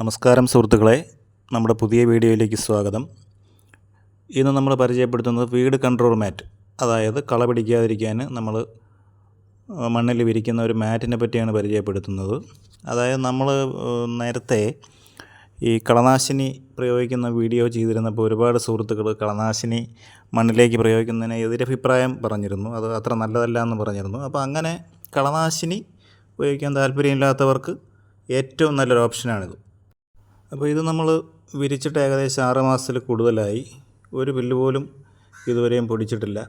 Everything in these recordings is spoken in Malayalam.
നമസ്കാരം സുഹൃത്തുക്കളെ നമ്മുടെ പുതിയ വീഡിയോയിലേക്ക് സ്വാഗതം. ഇന്ന് നമ്മൾ പരിചയപ്പെടുത്തുന്നത് വീട് കൺട്രോൾ മാറ്റ് അതായത് കള പിടിക്കാതിരിക്കാൻ നമ്മൾ മണ്ണിൽ വിരിക്കുന്ന ഒരു മാറ്റിനെ പറ്റിയാണ് പരിചയപ്പെടുത്തുന്നത്. അതായത് നമ്മൾ നേരത്തെ ഈ കളനാശിനി പ്രയോഗിക്കുന്ന വീഡിയോ ചെയ്തിരുന്നപ്പോൾ ഒരുപാട് സുഹൃത്തുക്കൾ കളനാശിനി മണ്ണിലേക്ക് പ്രയോഗിക്കുന്നതിന് എതിരഭിപ്രായം പറഞ്ഞിരുന്നു. അത് അത്ര നല്ലതല്ല എന്ന് പറഞ്ഞിരുന്നു. അപ്പോൾ അങ്ങനെ കളനാശിനി ഉപയോഗിക്കാൻ താല്പര്യമില്ലാത്തവർക്ക് ഏറ്റവും നല്ലൊരു ഓപ്ഷനാണിത്. അപ്പോൾ ഇത് നമ്മൾ വിരിച്ചിട്ട് ഏകദേശം ആറ് മാസത്തിൽ കൂടുതലായി. ഒരു പുല്ല് പോലും ഇതുവരെയും പൊടിച്ചിട്ടില്ല.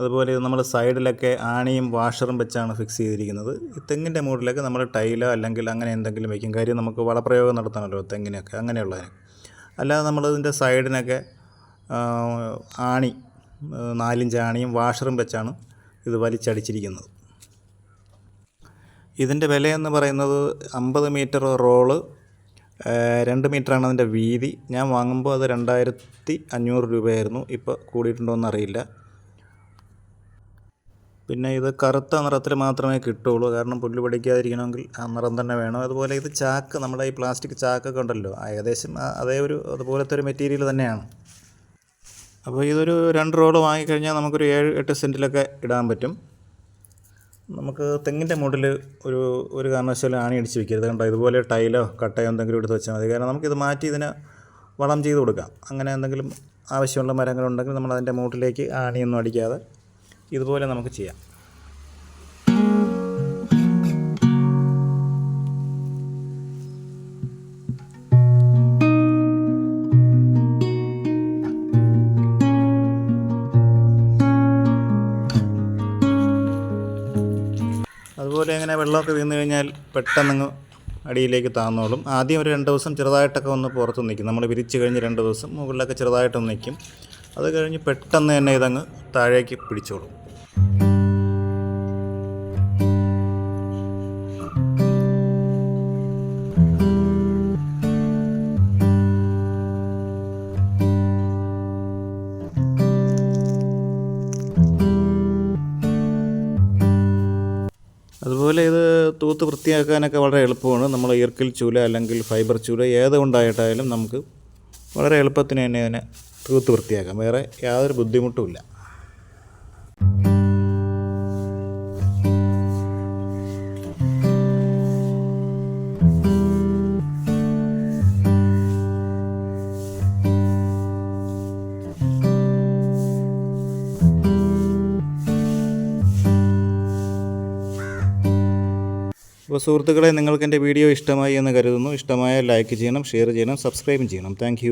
അതുപോലെ ഇത് നമ്മൾ സൈഡിലൊക്കെ ആണിയും വാഷറും വെച്ചാണ് ഫിക്സ് ചെയ്തിരിക്കുന്നത്. ഈ തെങ്ങിന്റെ മൂടിലൊക്കെ നമ്മൾ ടൈലോ അല്ലെങ്കിൽ അങ്ങനെ എന്തെങ്കിലും വയ്ക്കും. കാര്യം നമുക്ക് വളപ്രയോഗം നടത്തണമല്ലോ തെങ്ങിനൊക്കെ അങ്ങനെയുള്ളതിന്. അല്ലാതെ നമ്മളിതിന്റെ സൈഡിനൊക്കെ ആണി നാലിഞ്ച് ആണിയും വാഷറും വെച്ചാണ് ഇത് വലിച്ചടിച്ചിരിക്കുന്നത്. ഇതിന്റെ വിലയെന്ന് പറയുന്നത് അമ്പത് മീറ്റർ റോൾ രണ്ട് മീറ്ററാണ് അതിന്റെ വീതി. ഞാൻ വാങ്ങുമ്പോൾ അത് രണ്ടായിരത്തി അഞ്ഞൂറ് രൂപയായിരുന്നു. ഇപ്പോൾ കൂടിയിട്ടുണ്ടോ എന്നറിയില്ല പിന്നെ ഇത് കറുത്ത നിറത്തിൽ മാത്രമേ കിട്ടുള്ളൂ കാരണം പുല്ല് പിടിക്കാതിരിക്കണമെങ്കിൽ ആ നിറം തന്നെ വേണം. അതുപോലെ ഇത് ചാക്ക് നമ്മുടെ ഈ പ്ലാസ്റ്റിക് ചാക്കൊക്കെ ഉണ്ടല്ലോ. ഏകദേശം അതേ ഒരു അതുപോലത്തെ ഒരു മെറ്റീരിയൽ തന്നെയാണ്. അപ്പോൾ ഇതൊരു രണ്ട് റോൾ വാങ്ങിക്കഴിഞ്ഞാൽ നമുക്കൊരു ഏഴ് എട്ട് സെന്റിലൊക്കെ ഇടാൻ പറ്റും. നമുക്ക് തെങ്ങിന്റെ മൂട്ടിൽ ഒരു ഒരു കാരണവശാലും ആണി അടിച്ച് വെക്കരുത് കണ്ടോ? ഇതുപോലെ ടൈലോ കട്ടയോ എന്തെങ്കിലും എടുത്ത് വെച്ചാൽ മതി. കാരണം നമുക്കിത് മാറ്റി ഇതിന് വളം ചെയ്ത് കൊടുക്കാം. അങ്ങനെ എന്തെങ്കിലും ആവശ്യമുള്ള മരങ്ങളുണ്ടെങ്കിൽ നമ്മൾ അതിന്റെ മൂട്ടിലേക്ക് ആണിയൊന്നും അടിക്കാതെ ഇതുപോലെ നമുക്ക് ചെയ്യാം. അതുപോലെ ഇങ്ങനെ വെള്ളമൊക്കെ വീണ് കഴിഞ്ഞാൽ പെട്ടെന്ന് അടിയിലേക്ക് താന്നോളും. ആദ്യം ഒരു രണ്ട് ദിവസം ചെറുതായിട്ടൊക്കെ ഒന്ന് പുറത്ത് നിൽക്കും. നമ്മൾ വിരിച്ച് കഴിഞ്ഞ് രണ്ട് ദിവസം മുകളിലൊക്കെ ചെറുതായിട്ടൊന്ന് നിൽക്കും. അത് കഴിഞ്ഞ് പെട്ടെന്ന് തന്നെ ഇതങ്ങ് താഴേക്ക് പിടിച്ചോളും. അതുപോലെ ഇത് തൂത്ത് വൃത്തിയാക്കാനൊക്കെ വളരെ എളുപ്പമാണ്. നമ്മൾ ഈർക്കിൽ ചൂല അല്ലെങ്കിൽ ഫൈബർ ചൂല ഏത് കൊണ്ടായിട്ടായാലും നമുക്ക് വളരെ എളുപ്പത്തിന് തന്നെ അതിനെ തൂത്ത് വൃത്തിയാക്കാം. വേറെ യാതൊരു ബുദ്ധിമുട്ടുമില്ല അപ്പോൾ സുഹൃത്തുക്കളെ നിങ്ങൾക്ക് എന്റെ വീഡിയോ ഇഷ്ടമായി എന്ന് കരുതുന്നു. ഇഷ്ടമായാൽ ലൈക്ക് ചെയ്യണം ഷെയർ ചെയ്യണം സബ്സ്ക്രൈബും ചെയ്യണം. താങ്ക്